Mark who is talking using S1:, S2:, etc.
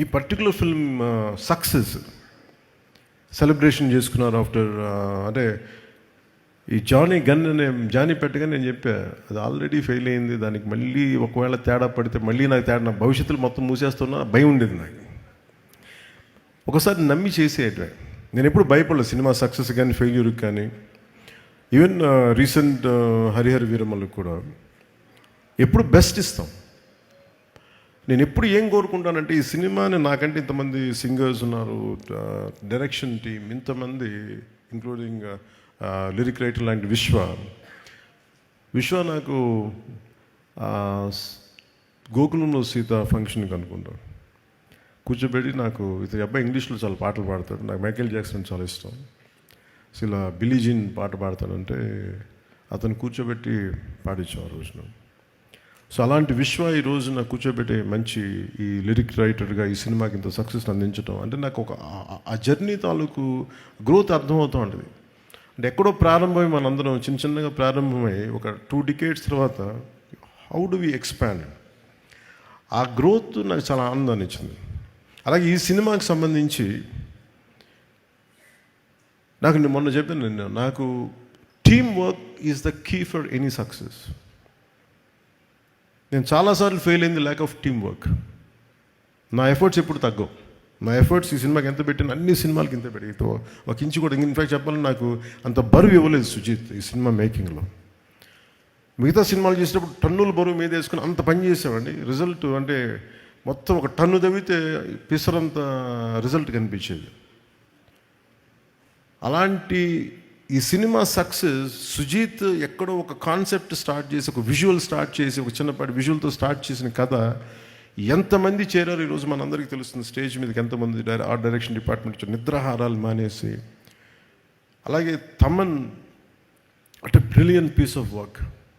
S1: ఈ particular film success celebration చేసుకున్నారు after uh, అంటే ఈ జానీ గన్ అనే జానీ పెట్టగా నేను చెప్పా అది ఆల్రెడీ ఫెయిల్ అయింది దానికి మళ్ళీ ఒకవేళ తేడా పడితే మళ్ళీ నాకు తేడా నా భవిష్యత్తులో మొత్తం మూసేస్తున్నా భయం ఉండేది నాకు. ఒకసారి నమ్మి చేసేయటమే. నేను ఎప్పుడు భయపడలేదు సినిమా సక్సెస్ కానీ ఫెయిల్యూర్ కానీ ఈవెన్ రీసెంట్ హరిహర వీరమ్మలకు కూడా. ఎప్పుడు బెస్ట్ ఇస్తాం. నేను ఎప్పుడు ఏం కోరుకుంటానంటే ఈ సినిమాని నాకంటే ఇంతమంది సింగర్స్ ఉన్నారు డైరెక్షన్ టీం ఇంతమంది ఇంక్లూడింగ్ లిరిక్ రైటర్ లాంటి విశ్వ. విశ్వ నాకు గోకులంలో సీత ఫంక్షన్కి అనుకుంటాను కూర్చోబెట్టి నాకు ఇతని అబ్బాయి ఇంగ్లీష్లో చాలా పాటలు పాడతాడు. నాకు మైకేల్ జాక్సన్ చాలా ఇష్టం. సో ఇలా బిలీజిన్ పాట పాడతాడంటే అతను కూర్చోబెట్టి పాడించాం ఆ రోజున. సో అలాంటి విశ్వ ఈ రోజు నాకు కూర్చోబెట్టి మంచి ఈ లిరిక్ రైటర్గా ఈ సినిమాకి ఇంత సక్సెస్ అందించడం అంటే నాకు ఒక ఆ- జర్నీ తాలూకు గ్రోత్ అర్థమవుతూ ఉంటుంది అంటే ఎక్కడో ప్రారంభమై మనందరం చిన్న చిన్నగా ప్రారంభమై ఒక టూ డికేట్స్ తర్వాత హౌ డు వి ఎక్స్పాండ్? ఆ గ్రోత్ నాకు చాలా ఆనందాన్ని ఇచ్చింది అలాగే ఈ సినిమాకి సంబంధించి నాకు నేను మొన్న చెప్పాను నేను నాకు team work is the key for any success. నేను చాలాసార్లు ఫెయిల్ అయింది ల్యాక్ ఆఫ్ టీమ్ వర్క్ నా ఎఫర్ట్స్ ఎప్పుడు తగ్గవు. నా ఎఫర్ట్స్ ఈ సినిమాకి ఎంత పెట్టిన అన్ని సినిమాలకి ఇంత పెట్టి ఒక ఇంచు కూడా ఇన్ఫాక్ట్ చెప్పాలని నాకు అంత బరువు ఇవ్వలేదు సుజిత్ ఈ సినిమా మేకింగ్లో. మిగతా సినిమాలు చేసేటప్పుడు టన్నుల బరువు మీద వేసుకుని అంత పని చేసామండి రిజల్ట్ అంటే మొత్తం ఒక టన్ను తవ్వితే పిసరంత రిజల్ట్ కనిపించేది. అలాంటి ఈ సినిమా సక్సెస్ సుజీత్ ఎక్కడో ఒక కాన్సెప్ట్ స్టార్ట్ చేసి ఒక విజువల్ స్టార్ట్ చేసి ఒక చిన్నపాటి విజువల్తో స్టార్ట్ చేసిన కథ ఎంతమంది చేరారు ఈరోజు మనందరికీ తెలుస్తుంది. స్టేజ్ మీదకి ఎంతమంది ఆర్ట్ డైరెక్షన్ డిపార్ట్మెంట్ నిద్రాహారాలు మానేసి అలాగే తమన్ అంటే బ్రిలియన్ పీస్ ఆఫ్ వర్క్.